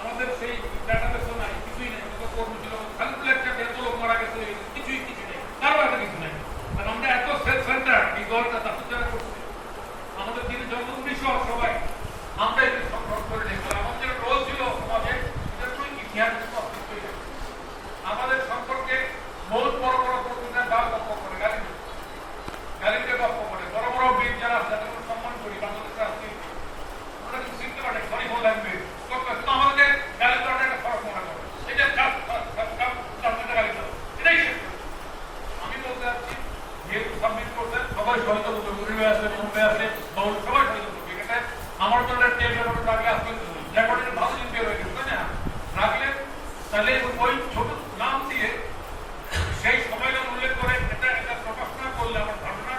আমাদের সেই ডাটাবেসও নাই কিছুই নাই। কর্মী ছিল বলে একটা এত লোক মারা গেছে কিছুই কিছু নেই কারও একটা কিছু নাই আর আমরা এত সেলফ সেন্টার এই দলটা তাদের যারা করছে আমাদের যিনি জন্মভূমি সহ সবাই আমরা এটা সংগ্রহ করে দেখলাম আমাদের রোল ছিল সমাজে এটা তো ইতিহাস অস্তিত্ব আমাদের সম্পর্কে বহুত বড় বড় প্রতিষ্ঠান গাল গপ্প করে গালি দেয়। গালিতে গপ্প করে বড় বড় বীর যারা আছে তাদেরকে সম্মান করি বাংলাদেশের রাজনীতি আমরা কিছু শিখতে পারি সরি ফর ল্যাঙ্গুয়েজ কিন্তু আমাদের গালি দেওয়াটা একটা ফরক মনে করে এটা কাজ কাজ গালি দেওয়া এটাই শেষ আমি বলতে চাচ্ছি যেহেতু সাবমিট করছেন সবাই সহিত মুম্বাই সবাই আমার টেপ রেকর্ড রাখলে আজকে রেকর্ডের ভালো বের হয়ে গেছে, তাই না? রাখলে তাহলে ওই ছোট নাম দিয়ে সেই সময়টা উল্লেখ করে এটা প্রকাশনা করলে আমার ধারণা,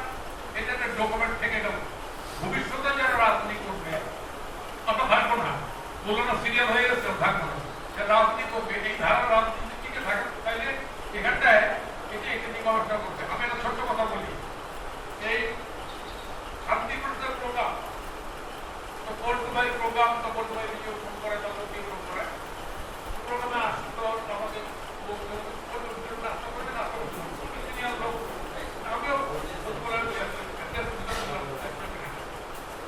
এটা একটা ডকুমেন্ট থেকে গেল ভবিষ্যতে যারা রাজনীতি করবে, আমরা থাকব না। বলল না সিরিয়াল হয়ে গেছে থাকব না। রাজনীতি করবে, এই ধারা রাজনীতি এখানটায় এটা একটি মীমাংসা করছে আমি একটা ছোট্ট কথা বলি এই শান্তি প্রসাদ প্রোগ্রাম তো প্রোগ্রাম তো পল্টু ভাই ভিডিও ফোন করে তখন ভিডিও ফোন করে। প্রোগ্রামে আসতো আমাদের বলতো, পল্টু ভিডিও নাস্তা করবে নাস্তা করবে সিনিয়র লোক আমিও ফুটবলার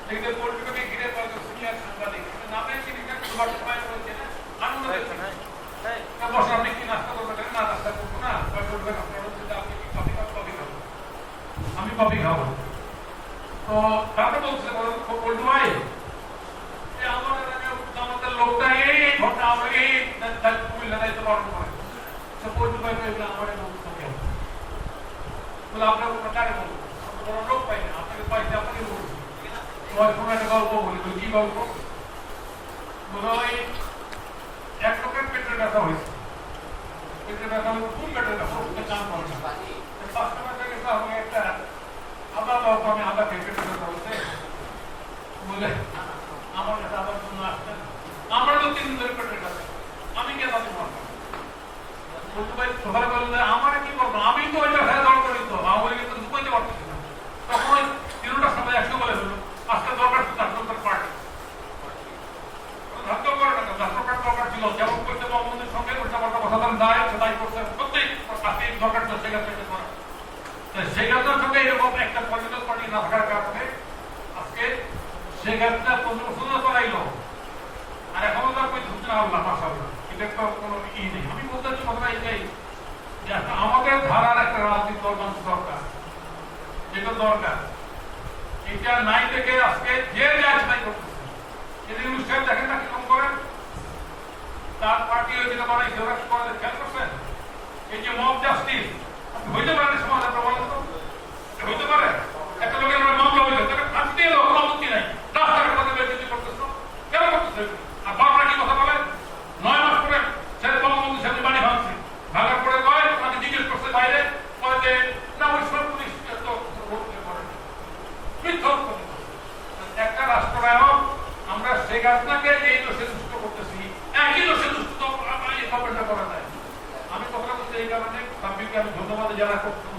দেখতে পল্টুকে ঘিরে পারতো সিনিয়র সাংবাদিক। নামে তিনি সবার সময় বলছে না আনন্দ পেয়েছে না বস আপনি কি নাস্তা করবেন না নাস্তা করব না? বলবেন আপনার আপনি কি কফি কফি খাব। আমি কফি খাব। তো তারপরে বলছে ভাই আমাদের লোকটা এই ঘটনা আমরা এই কুমিল্লা দায়িত্ব পালন করে তো বলতো ভাই এগুলো আমার লোক থাকে বলে আপনার কোনো কারে বলব আমরা কোনো লোক পাই না আপনাকে পাইছে আপনাকে বলব তোমার কোনো একটা গল্প বলি বলি, কি গল্প বলো ওই এক লোকের পেটের ব্যথা হয়েছে পেটের ব্যথা হলে কোন পেটের ব্যথা ওকে চান করে না পাঁচটা ব্যথা গেছে আমি একটা আদা দাও তো আমি আদা খেয়ে পেটের ব্যথা হচ্ছে বলে আমার কাছে আদার জন্য আসছেন আমরা তো তিন দিন ধরে পেটের ব্যথা আমি কে তাদের মারবো বলতে ভাই সবাই বললে আমার কি করব আমি তো ওই ব্যথায় দল করি তো আওয়ামী লীগের তো ঢুকাইতে পারতেছি না তখন ওই তিনটার সময় একশো বলে হলো আজকে দরকার ছিল ডাক্তার পার্টি ধার্য করে না ডাক্তার দরকার ছিল যেমন করতে বঙ্গবন্ধুর সঙ্গে উল্টা পাল্টা কথা বলেন দায় সেটাই করছে সত্যি আজকে দরকার ছিল সেখান থেকে করা সেখানটার সঙ্গে এরকম একটা পলিটিক্যাল পার্টি না কারণে আজকে সেখানটা পনেরো বছর আর এখনও তার কই না আল্লাহ মাসাল্লাহ এটা তো কোনো ই নেই। আমি বলতে কথা এটাই, যে আমাদের ধারার একটা রাজনীতি মানুষ দরকার। যেটা দরকার। এটা নাই থেকে আজকে যে যাচাই করতেছে যদি অনুষ্ঠান দেখেন না কীরকম করেন তার পার্টি ওই যেটা বানাইছে, ওরা খেয়াল করছেন? এই যে মব জাস্টিস হইতে পারে সমাজে প্রবলেম তো হইতে পারে একটা লোকের নামে মামলা হইছে তাকে ফাঁসি দিয়ে দাও কোনো আপত্তি নাই রাস্তাঘাট কথা বের করতেছো কেন করতেছে আর বাপরা কি কথা বলে নয় মাস পরে ছেলে বঙ্গবন্ধু সামনে বাড়ি ভাঙছে ভাঙার পরে কয় ওনাকে জিজ্ঞেস করছে বাইরে কয় যে না ওই সব পুলিশ তো ভোট দিয়ে করে মিথ্যা কথা। একটা রাষ্ট্রনায়ক শেখ এই দোষে দুষ্ট করতেছি, একই দোষে দুষ্ট করা যায়। আমি কথা বলতে এই কারণে আমি ধন্যবাদ যারা এটা